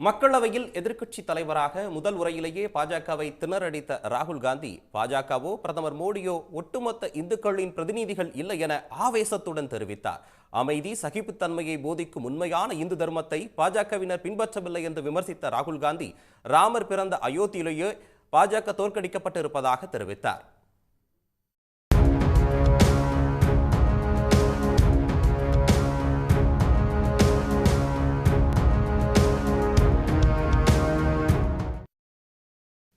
மக்களவையில் எதிர்க்கட்சி தலைவராக முதல் உரையிலேயே பாஜகவை திணறடித்த ராகுல் காந்தி பாஜகவோ பிரதமர் மோடியோ ஒட்டுமொத்த இந்துக்களின் பிரதிநிதிகள் இல்லை என ஆவேசத்துடன் தெரிவித்தார். அமைதி சகிப்புத்தன்மையை போதிக்கும் உண்மையான இந்து தர்மத்தை பாஜகவினர் பின்பற்றவில்லை என்று விமர்சித்த ராகுல் காந்தி ராமர் பிறந்த அயோத்தியிலேயே பாஜக தோற்கடிக்கப்பட்டிருப்பதாக தெரிவித்தார்.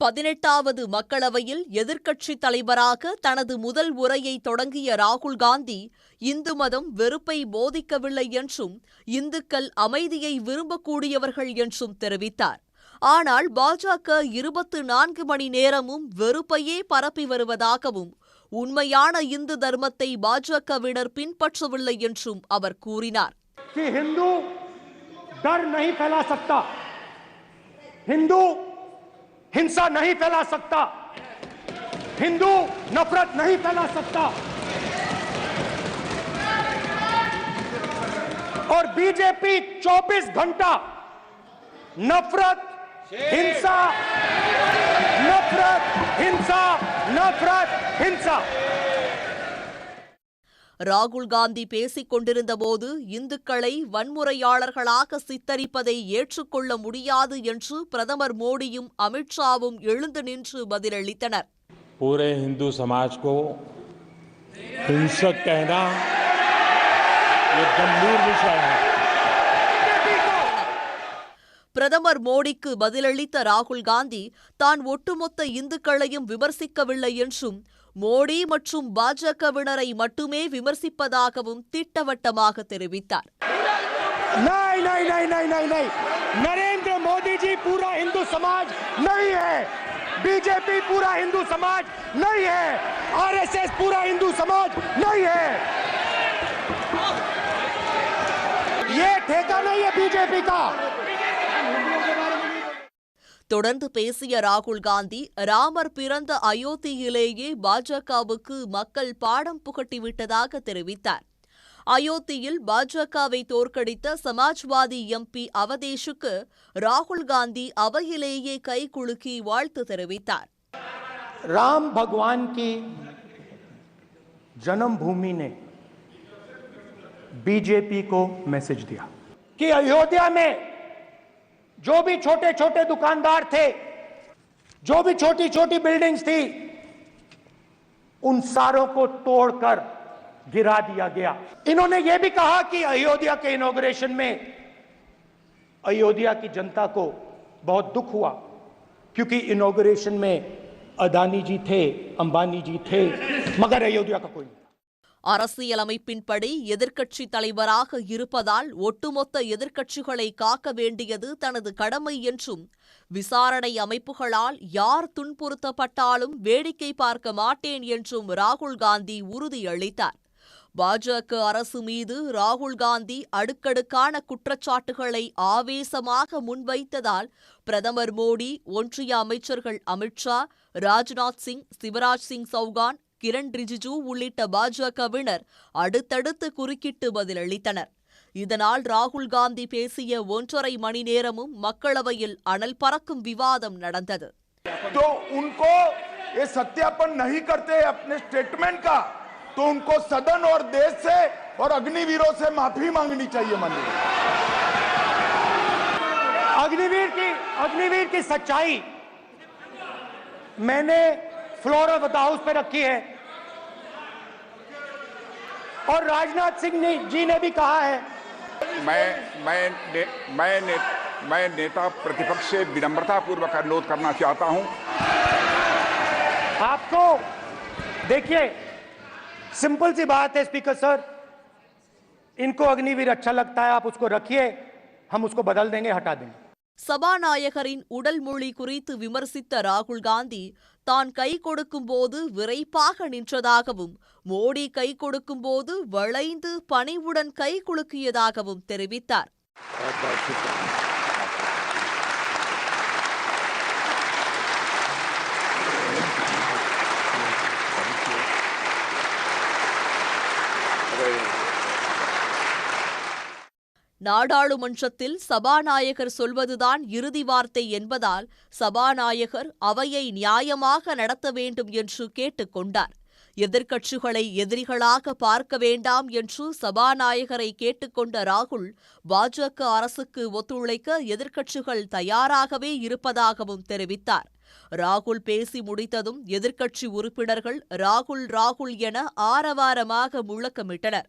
பதினெட்டாவது மக்களவையில் எதிர்க்கட்சித் தலைவராக தனது முதல் உரையை தொடங்கிய ராகுல் காந்தி இந்து மதம் வெறுப்பை போதிக்கவில்லை என்றும் இந்துக்கள் அமைதியை விரும்பக்கூடியவர்கள் என்றும் தெரிவித்தார் ஆனால் பாஜக இருபத்து நான்கு மணி நேரமும் வெறுப்பையே பரப்பி வருவதாகவும் உண்மையான இந்து தர்மத்தை பாஜகவினர் பின்பற்றவில்லை என்றும் அவர் கூறினார் कि हिंदू डर नहीं फैला सकता हिंदू हिंसा नहीं फैला सकता। हिंदू नफरत नहीं फैला सकता। और बीजेपी 24 घंटा नफरत, हिंसा नफरत हिंसा नफरत, हिंसा। ராகுல் காந்தி பேசிக் கொண்டிருந்தபோது இந்துக்களை வன்முறையாளர்களாக சித்தரிப்பதை ஏற்றுக்கொள்ள முடியாது என்று பிரதமர் மோடியும் அமித்ஷாவும் எழுந்து நின்று பதிலளித்தனர் पूरे हिंदू समाज को हिंसक कहना ये गंभीर विषय है பிரதமர் மோடிக்கு பதிலளித்த ராகுல் காந்தி தான் ஒட்டுமொத்த இந்துக்களையும் விமர்சிக்கவில்லை என்றும் மோடி மற்றும் பாஜகவினரை மட்டுமே விமர்சிப்பதாகவும் திட்டவட்டமாக தெரிவித்தார் नहीं नहीं नहीं नहीं नहीं नहीं नरेंद्र मोदी जी पूरा हिंदू समाज नहीं है बीजेपी पूरा हिंदू समाज नहीं है आरएसएस पूरा हिंदू समाज नहीं है ये ठेका नहीं है बीजेपी का தொடர்ந்து பேசிய ராகுல் காந்தி ராமர் பிறந்த அயோத்தியிலேயே பாஜகவுக்கு மக்கள் பாடம் புகட்டிவிட்டதாக தெரிவித்தார் அயோத்தியில் பாஜகவை தோற்கடித்த சமாஜ்வாதி எம்பி அவதேஷுக்கு ராகுல் காந்தி அவையிலேயே கைகுலுக்கி வாழ்த்து தெரிவித்தார் राम भगवान की जन्मभूमि ने बीजेपी को मैसेज दिया कि अयोध्या में जो भी छोटे छोटे दुकानदार थे, जो भी छोटी छोटी बिल्डिंग्स थी, उन सारों को तोड़कर गिरा दिया गया। इन्होंने यह भी कहा कि अयोध्या के इनोग्रेशन में अयोध्या की जनता को बहुत दुख हुआ, क्योंकि इनोग्रेशन में अदानी जी थे, अंबानी जी थे, मगर अयोध्या का कोई नहीं அரசியலமைப்பின்படி எதிர்க்கட்சித் தலைவராக இருப்பதால் ஒட்டுமொத்த எதிர்க்கட்சிகளை காக்க வேண்டியது தனது கடமை என்றும் விசாரணை அமைப்புகளால் யார் துன்புறுத்தப்பட்டாலும் வேடிக்கை பார்க்க மாட்டேன் என்றும் ராகுல் காந்தி உறுதியளித்தார். பாஜக அரசு மீது ராகுல் காந்தி அடுக்கடுக்கான குற்றச்சாட்டுகளை ஆவேசமாக முன்வைத்ததால் பிரதமர் மோடி ஒன்றிய அமைச்சர்கள் அமித்ஷா ராஜ்நாத் சிங் சிவராஜ் சிங் சௌகான் கிரண் ரிஜிஜூ உள்ளிட்ட பாஜகவினர் அடுத்தடுத்து குறுக்கிட்டு பதிலளித்தனர் இதனால் ராகுல் காந்தி பேசிய ஒன்றரை மணி நேரமும் மக்களவையில் அனல் பறக்கும் விவாதம் நடந்தது तो उनको ये सत्यापन नहीं करते अपने स्टेटमेंट का तो उनको सदन और देश से और अग्निवीरों से माफी मांगनी चाहिए मंदिर अग्निवीर की अग्निवीर की सच्चाई मैंने फ्लोर ऑफ़ हाउस पे रखी है। और राजनाथ सिंह ने जी ने भी कहा है। मैं मैं ने, मैं ने, मैं नेता प्रतिपक्ष से विनम्रता पूर्वक अनुरोध करना चाहता हूँ। आपको देखिए सिंपल सी बात है स्पीकर सर। इनको अग्निवीर अच्छा लगता है आप उसको रखिए हम उसको बदल देंगे हटा देंगे। சபாநாயகரின் உடல் மொழி குறித்து விமர்சித்த ராகுல் காந்தி தான் கை கொடுக்கும்போது விரைப்பாக நின்றதாகவும் மோடி கை கொடுக்கும்போது வளைந்து பணிவுடன் கை குலுக்கியதாகவும் தெரிவித்தார். நாடாளுமன்றத்தில் சபாநாயகர் சொல்வதுதான் இறுதி வார்த்தை என்பதால் சபாநாயகர் அவையை நியாயமாக நடத்த வேண்டும் என்று கேட்டுக்கொண்டார் எதிர்க்கட்சிகளை எதிரிகளாக பார்க்க வேண்டாம் என்று சபாநாயகரை கேட்டுக்கொண்ட ராகுல் பாஜக அரசுக்கு ஒத்துழைக்க எதிர்க்கட்சிகள் தயாராகவே இருப்பதாகவும் தெரிவித்தார். ராகுல் பேசி முடித்ததும் எதிர்க்கட்சி உறுப்பினர்கள் ராகுல் ராகுல் என ஆரவாரமாக முழக்கமிட்டனர்.